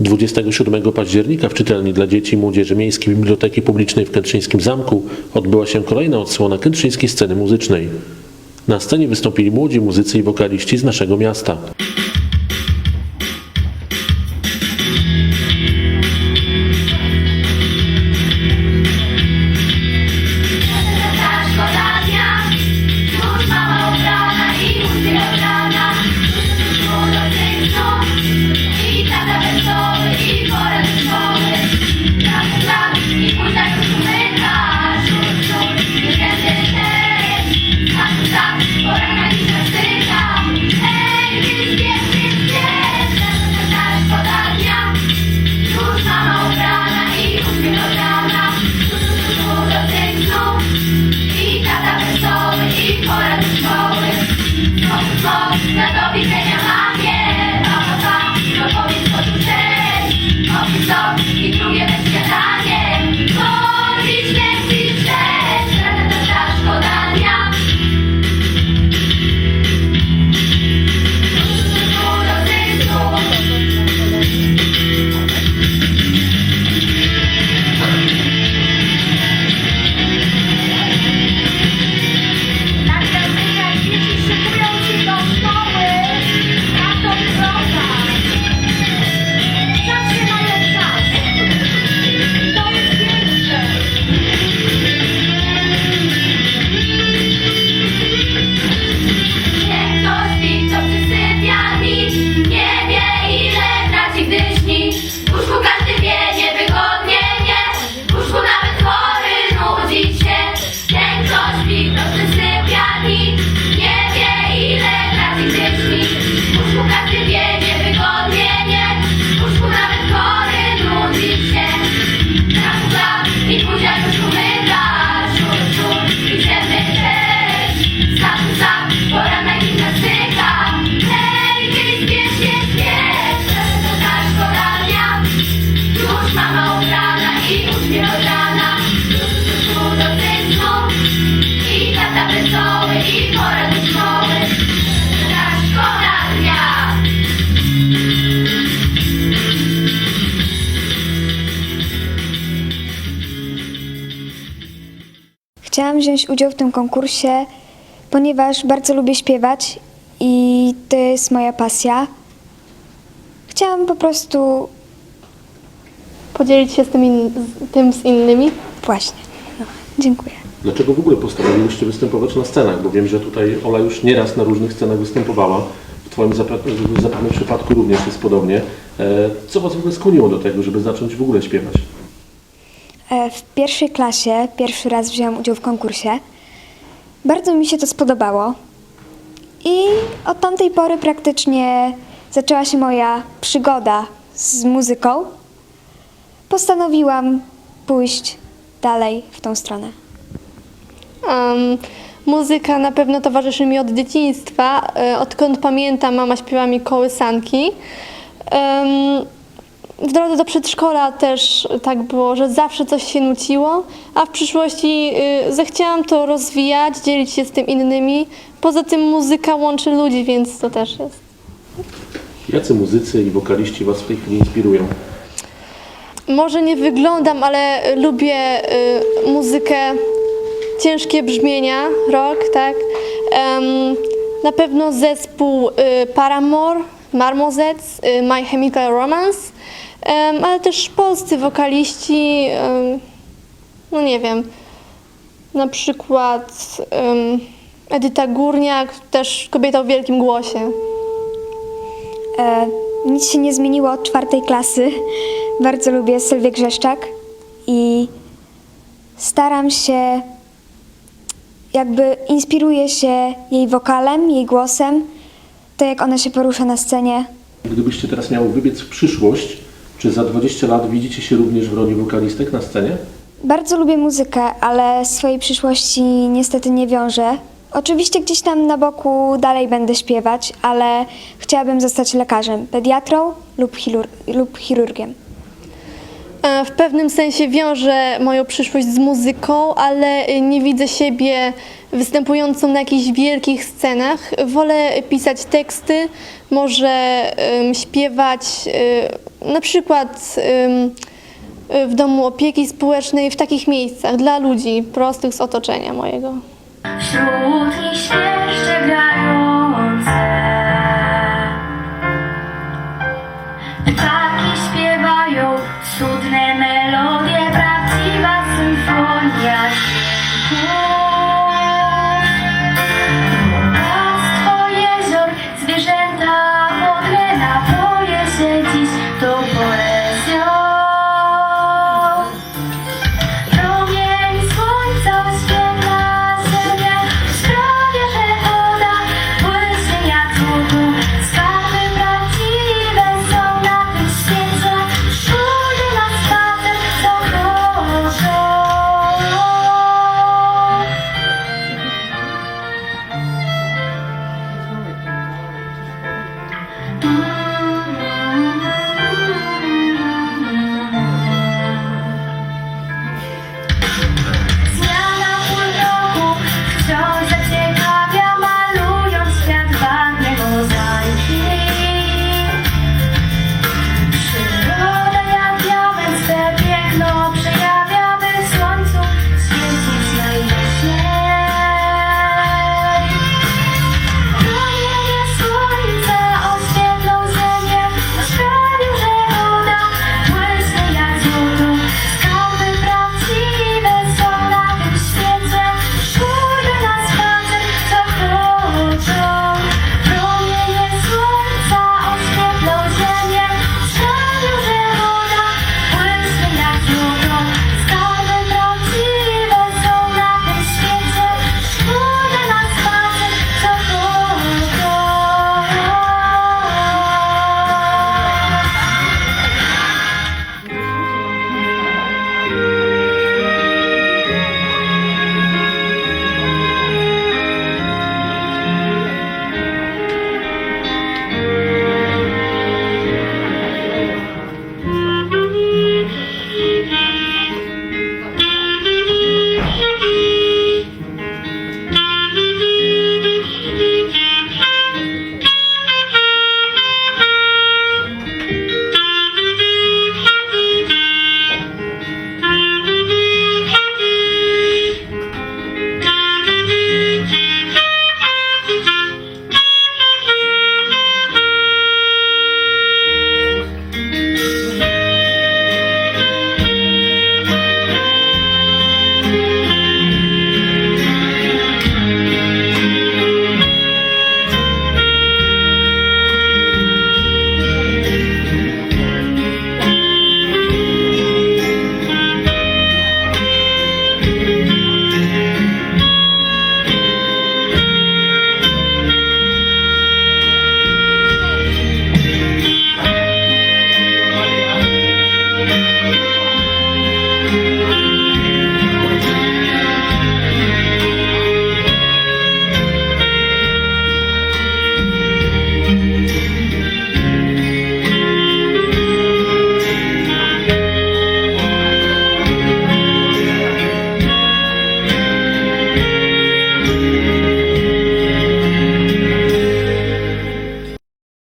27 października w czytelni dla dzieci i młodzieży Miejskiej Biblioteki Publicznej w Kętrzyńskim Zamku odbyła się kolejna odsłona kętrzyńskiej sceny muzycznej. Na scenie wystąpili młodzi muzycy i wokaliści z naszego miasta. Chciałam wziąć udział w tym konkursie, ponieważ bardzo lubię śpiewać i to jest moja pasja. Chciałam po prostu Podzielić się z tym, in, z, tym z innymi. właśnie. No, dziękuję. Dlaczego w ogóle postanowiłyście występować na scenach? Bo wiem, że tutaj Ola już nieraz na różnych scenach występowała. W Twoim zapewne przypadku również jest podobnie. E, Co Was w ogóle skłoniło do tego, żeby zacząć w ogóle śpiewać? E, W pierwszej klasie pierwszy raz wzięłam udział w konkursie. Bardzo mi się to spodobało. I od tamtej pory praktycznie zaczęła się moja przygoda z muzyką. Postanowiłam pójść dalej w tą stronę. Um, muzyka na pewno towarzyszy mi od dzieciństwa. E, Odkąd pamiętam, mama śpiewa mi kołysanki. Em, w drodze do przedszkola też tak było, że zawsze coś się nuciło, a w przyszłości y, zechciałam to rozwijać, dzielić się z tym innymi. Poza tym muzyka łączy ludzi, więc to też jest. Jacy muzycy i wokaliści Was w tej chwili inspirują? Może nie wyglądam, ale lubię y, muzykę, ciężkie brzmienia, rock, tak. Em, na pewno zespół y, Paramore, Marmozets, y, My Chemical Romance, em, ale też polscy wokaliści, em, no nie wiem, na przykład em, Edyta Górniak, też kobieta o wielkim głosie. E, nic się nie zmieniło od czwartej klasy. Bardzo lubię Sylwię Grzeszczak i staram się, jakby inspiruję się jej wokalem, jej głosem, to jak ona się porusza na scenie. Gdybyście teraz miały wybiec w przyszłość, czy za 20 lat widzicie się również w roli wokalistek na scenie? Bardzo lubię muzykę, ale swojej przyszłości niestety nie wiążę. Oczywiście gdzieś tam na boku dalej będę śpiewać, ale chciałabym zostać lekarzem, pediatrą lub, chirur- lub chirurgiem. E, W pewnym sensie wiążę moją przyszłość z muzyką, ale nie widzę siebie występującą na jakichś wielkich scenach. Wolę pisać teksty, może ym, śpiewać y, na przykład w domu opieki społecznej, w takich miejscach dla ludzi prostych z otoczenia mojego. Grające